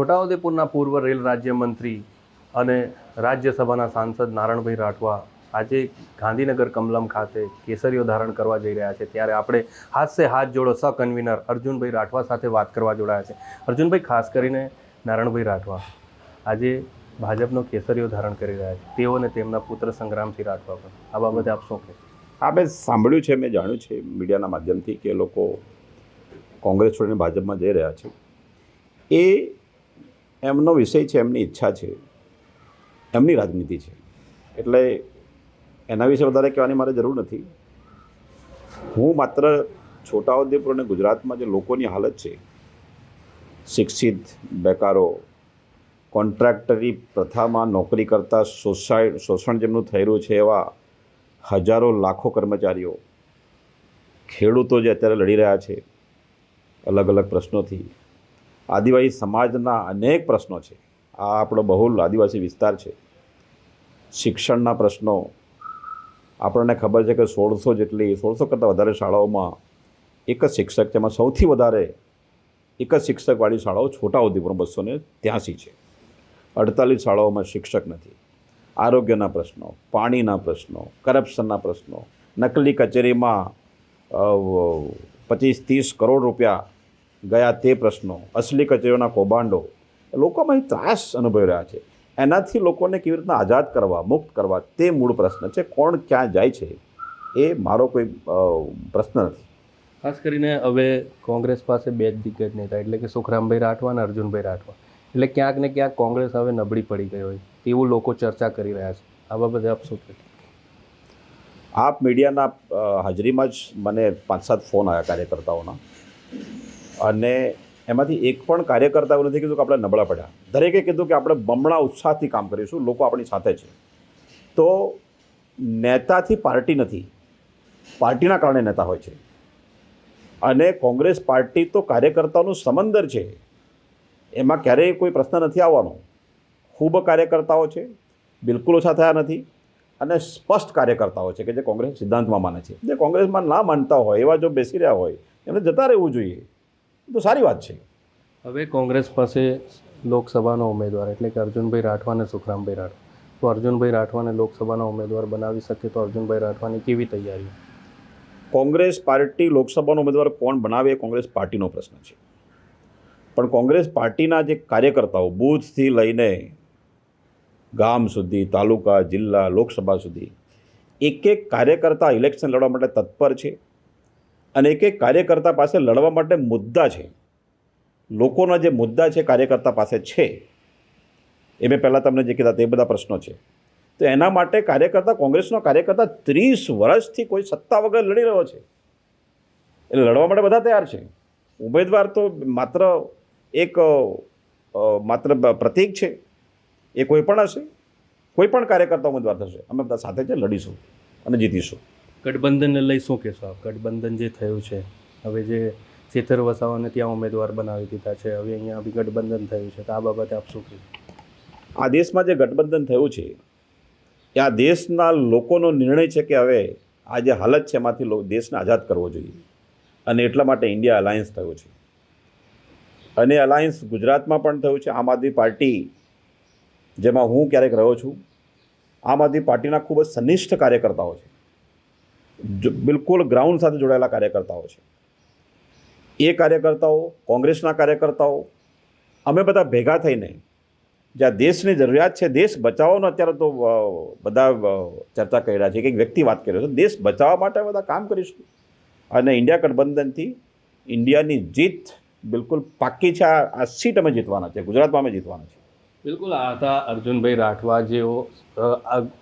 છોટાઉદેપુરના પૂર્વ રેલ રાજ્યમંત્રી અને રાજ્યસભાના સાંસદ નારણભાઈ રાઠવા આજે ગાંધીનગર કમલમ ખાતે કેસરીઓ ધારણ કરવા જઈ રહ્યા છે. ત્યારે આપણે હાથ સે હાથ જોડો સ કન્વીનર અર્જુનભાઈ રાઠવા સાથે વાત કરવા જોડાયા છે. અર્જુનભાઈ, ખાસ કરીને નારણભાઈ રાઠવા, આજે ભાજપનો કેસરીઓ ધારણ કરી રહ્યા છે. તેઓ અને તેમના પુત્ર સંગ્રામસિંહ રાઠવા પણ. આ બાબતે આપ શું કહે? આ મેં સાંભળ્યું છે, મેં જાણ્યું છે મીડિયાના માધ્યમથી કે લોકો કોંગ્રેસ છોડીને ભાજપમાં જઈ રહ્યા છે. એ એમનો વિષય છે, એમની ઈચ્છા છે, એમની રાજનીતિ છે. એટલે એના વિશે વધારે કહેવાની મારે જરૂર નથી. હું માત્ર છોટાઉદેપુર અને ગુજરાતમાં જે લોકોની હાલત છે, શિક્ષિત, બેકારો, કોન્ટ્રાક્ટરી પ્રથામાં નોકરી કરતા શોષાય શોષણ જેમનું થયેલું છે એવા હજારો લાખો કર્મચારીઓ ખેડૂતો જે અત્યારે લડી રહ્યા છે અલગ અલગ પ્રશ્નોથી આદિવાસી સમાજના અનેક પ્રશ્નો છે. આ આપણો બહુલ આદિવાસી વિસ્તાર છે. શિક્ષણના પ્રશ્નો. આપણને ખબર છે કે સોળસો જેટલી, સોળસો કરતાં વધારે શાળાઓમાં એક જ શિક્ષક છે. એમાં સૌથી વધારે એક જ શિક્ષકવાળી શાળાઓ છોટાઉદેપુરમાં બસો ને ત્યાંસી છે. અડતાલીસ શાળાઓમાં શિક્ષક નથી. આરોગ્યના પ્રશ્નો, પાણીના પ્રશ્નો, કરપ્શનના પ્રશ્નો, નકલી કચેરીમાં પચીસ, ત્રીસ કરોડ રૂપિયા ગયા તે પ્રશ્નો અસલી કચેરીઓના કૌભાંડો લોકોમાં ત્રાસ અનુભવી રહ્યા છે. એનાથી લોકોને કેવી રીતના આઝાદ કરવા મુક્ત કરવા તે મૂળ પ્રશ્ન છે. કોણ ક્યાં જાય છે? એ મારો કોઈ પ્રશ્ન નથી. ખાસ કરીને હવે કોંગ્રેસ પાસે બે જ દિગ્ગજ નેતા એટલે કે સુખરામભાઈ રાઠવા અને અર્જુનભાઈ રાઠવા. એટલે ક્યાંક ને ક્યાંક કોંગ્રેસ હવે નબળી પડી ગઈ હોય. તેવું લોકો ચર્ચા કરી રહ્યા છે. આ બાબતે આપ શું કહેશો? આપ મીડિયાના હાજરીમાં જ મને પાંચ સાત ફોન આવ્યા કાર્યકર્તાઓના. અને એમાંથી એક પણ કાર્યકર્તા એવું નથી કીધું કે આપણે નબળા પડ્યા. દરેકે કીધું કે આપણે બમણા ઉત્સાહથી કામ કરીશું, લોકો આપણી સાથે છે. તો નેતાથી પાર્ટી નથી. પાર્ટીના કારણે નેતા હોય છે. અને કોંગ્રેસ પાર્ટી તો કાર્યકર્તાઓનું સમંદર છે. એમાં ક્યારેય કોઈ પ્રશ્ન નથી આવવાનો. ખૂબ કાર્યકર્તાઓ છે, બિલકુલ ઓછા થયા નથી અને સ્પષ્ટ કાર્યકર્તાઓ છે કે જે કોંગ્રેસ સિદ્ધાંતમાં માને છે. જે કોંગ્રેસમાં ના માનતા હોય, એવા જો બેસી રહ્યા હોય, એમને જતા રહેવું જોઈએ. તો સારી વાત છે. હવે કોંગ્રેસ પાસે લોકસભાનો ઉમેદવાર એટલે કે અર્જુનભાઈ રાઠવા અને સુખરામભાઈ રાઠવા. તો અર્જુનભાઈ રાઠવાને લોકસભાના ઉમેદવાર બનાવી શકે તો અર્જુનભાઈ રાઠવાની કેવી તૈયારી? કોંગ્રેસ પાર્ટી લોકસભાનો ઉમેદવાર કોણ બનાવે એ કોંગ્રેસ પાર્ટીનો પ્રશ્ન છે. પણ કોંગ્રેસ પાર્ટીના જે કાર્યકર્તાઓ બૂથથી લઈને ગામ સુધી તાલુકા જિલ્લા લોકસભા સુધી એક એક કાર્યકર્તા ઇલેક્શન લડવા માટે તત્પર છે. અને એક એક કાર્યકર્તા પાસે લડવા માટે મુદ્દા છે. લોકોના જે મુદ્દા છે, કાર્યકર્તા પાસે છે, એ મેં પહેલાં તમને જે કીધા તે બધા પ્રશ્નો છે. તો એના માટે કાર્યકર્તા, કોંગ્રેસનો કાર્યકર્તા ત્રીસ વર્ષથી કોઈ સત્તા વગર લડી રહ્યો છે. એટલે લડવા માટે બધા તૈયાર છે. ઉમેદવાર તો માત્ર એક માત્ર પ્રતીક છે. એ કોઈ પણ હશે. કોઈ પણ કાર્યકર્તા ઉમેદવાર થશે. અમે બધા સાથે છે લડીશું અને જીતીશું. ગઠબંધનને લઈ શું કહેશો આપ? ગઠબંધન જે થયું છે, હવે જે ચેતર વસાવાને ત્યાં ઉમેદવાર બનાવી દીધા છે, હવે અહીંયા બી ગઠબંધન થયું છે. તો આ બાબતે આપ શું કહેશો? આ દેશમાં જે ગઠબંધન થયું છે, એ આ દેશના લોકોનો નિર્ણય છે કે હવે આ જે હાલત છે, એમાંથી દેશને આઝાદ કરવો જોઈએ. અને એટલા માટે ઇન્ડિયા અલાયન્સ થયો છે. અને અલાયન્સ ગુજરાતમાં પણ થયું છે. આમ આદમી પાર્ટી, જેમાં હું ક્યારેક રહ્યો છું, આમ આદમી પાર્ટીના ખૂબ જ સનિષ્ઠ કાર્યકર્તાઓ છે. બિલકુલ ગ્રાઉન્ડ સાથે જોડાયેલા કાર્યકર્તાઓ છે. એ કાર્યકર્તાઓ, કોંગ્રેસના કાર્યકર્તાઓ, અમે બધા ભેગા થઈને જ્યાં દેશની જરૂરિયાત છે, દેશ બચાવવાનો અત્યારે તો બધા ચર્ચા કરી રહ્યા છે. કે વ્યક્તિ વાત કરી રહ્યો છે. દેશ બચાવવા માટે બધા કામ કરીશું. અને ઇન્ડિયા ગઠબંધનથી ઇન્ડિયાની જીત બિલકુલ પાક્કી છે. આ સીટ અમે જીતવાના છે. ગુજરાતમાં અમે જીતવાના છે. બિલકુલ. આ હતા અર્જુનભાઈ રાઠવા જેઓ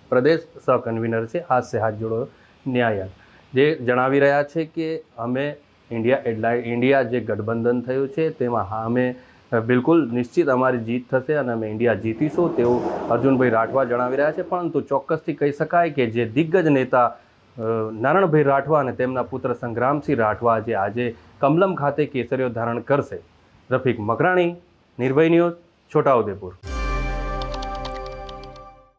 પ્રદેશ સહ કન્વીનર છે. હાથ સે હાથ જોડો. ન્યાય જે જણાવી રહ્યા છે કે અમે ઇન્ડિયા એટલે ઇન્ડિયા જે ગઠબંધન થયું છે, તેમાં અમે બિલકુલ નિશ્ચિત અમારી જીત થશે અને અમે ઇન્ડિયા જીતીશું, તેવું અર્જુનભાઈ રાઠવા જણાવી રહ્યા છે. પરંતુ ચોક્કસથી કહી શકાય કે જે દિગ્ગજ નેતા નારણભાઈ રાઠવા અને તેમના પુત્ર સંગ્રામસિંહ રાઠવા જે આજે કમલમ ખાતે કેસરીઓ ધારણ કરશે. રફીક મકરાણી, નિર્ભય ન્યૂઝ છોટાઉદેપુર